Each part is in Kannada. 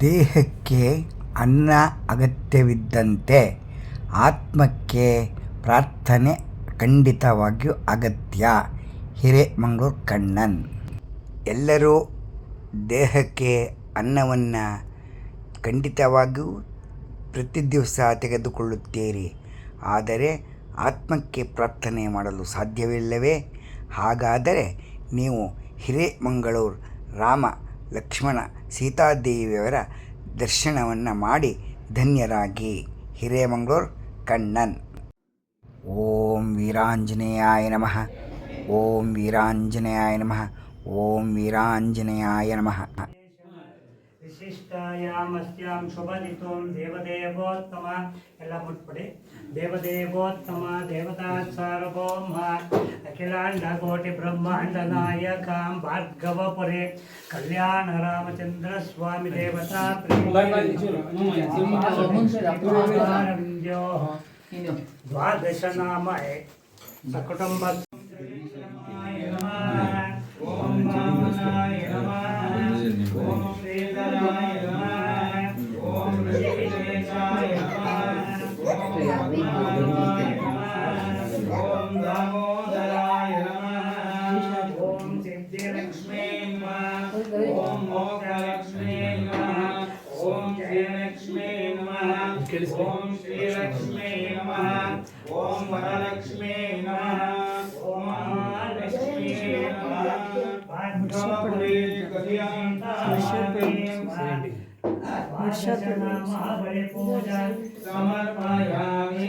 ದೇಹಕ್ಕೆ ಅನ್ನ ಅಗತ್ಯವಿದ್ದಂತೆ ಆತ್ಮಕ್ಕೆ ಪ್ರಾರ್ಥನೆ ಖಂಡಿತವಾಗಿಯೂ ಅಗತ್ಯ. ಹಿರೇಮಂಗ್ಳೂರು ಕಣ್ಣನ್. ಎಲ್ಲರೂ ದೇಹಕ್ಕೆ ಅನ್ನವನ್ನು ಖಂಡಿತವಾಗಿಯೂ ಪ್ರತಿ ದಿವಸ ತೆಗೆದುಕೊಳ್ಳುತ್ತೀರಿ. ಆದರೆ ಆತ್ಮಕ್ಕೆ ಪ್ರಾರ್ಥನೆ ಮಾಡಲು ಸಾಧ್ಯವಿಲ್ಲವೇ? ಹಾಗಾದರೆ ನೀವು ಹಿರೇಮಂಗಳೂರು ರಾಮ ಲಕ್ಷ್ಮಣ ಸೀತಾದೇವಿಯವರ ದರ್ಶನವನ್ನು ಮಾಡಿ ಧನ್ಯರಾಗಿ. ಹಿರೇಮಂಗಳೂರು, ಕಣ್ಣನ್. ಓಂ ವೀರಾಂಜನೇಯಾಯ ನಮಃ. ಓಂ ವೀರಾಂಜನೇಯಾಯ ನಮಃ. ಓಂ ವೀರಾಂಜನೇಯಾಯ ನಮಃ. ವಿಶಿಷ್ಟಾಯಾಮಸ್ಯಾಂ ಶುಭದಿತುಂ ದೇವದೇವೋತ್ತಮ ಎಲ್ಲ ಮುಟ್ಬಿಡಿ ದೇವದೇವೋತ್ತಮ ದೇವತಾ ಸಾರ್ವಭೌಮ ಅಖಿಲಾಂಡ ಕೋಟಿ ಬ್ರಹ್ಮಾಂಡ ನಾಯಕಾಂ ಭಾರ್ಗವಪುರೆ ಕಲ್ಯಾಣ ರಾಮಚಂದ್ರ ಸ್ವಾಮಿ ದೇವತಾ ದ್ವಾದಶ ನಾಮ ಸಕುಟುಂಬ दामोदराय नमः ॐ सिद्धिलक्ष्मी नमः ॐ मोक्षलक्ष्मी नमः ॐ श्रीलक्ष्मी नमः ॐ श्रीलक्ष्मी नमः ॐ वरलक्ष्मी नमः ॐ महालक्ष्मी नम पाठपुरी गदियन्ता महाबलि पूजा समर्पयामि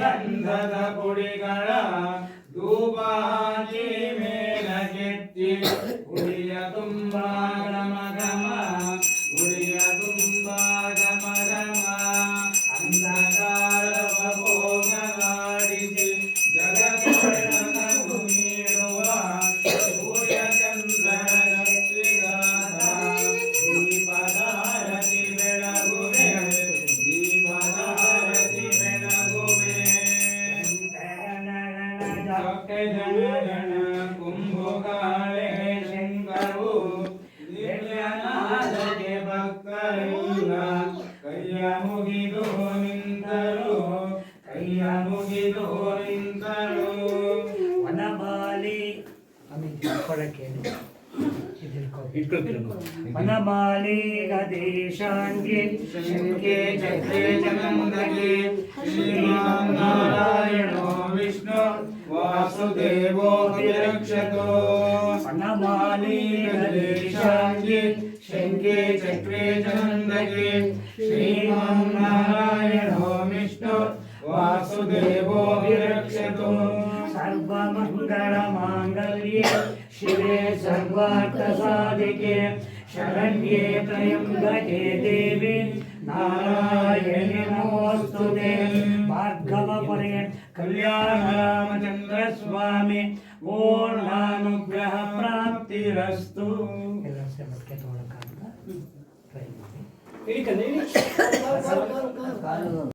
ಗಂಧದ ಪುಡಿಗಳ ಧೂಪ ಹಾಕಿ ಮೇಲಕ್ಕೆತ್ತಿ ಮುಗಿದು ನಿಂತರು ನಿಂತರು. ವನಮಾಲಿ ಕೊಡಕ್ಕೆ మనమాళీకదేశాంగే శంకే చక్రే చందకే శ్రీమన్నారాయణో విష్ణు వాసుదేవో విరక్షతో మనమాళీకదేశాంగే శంకే చక్రే చందకే శ్రీమన్నారాయణో విష్ణు వాసుదేవో शिवे सर्वार्थसाधिके शरण्ये त्र्यम्बके देवी। नारायणि नमोऽस्तु ते। भार्गवपुरे कल्याणरामचन्द्रस्वामि पूर्णानुग्रह प्राप्तिरस्तु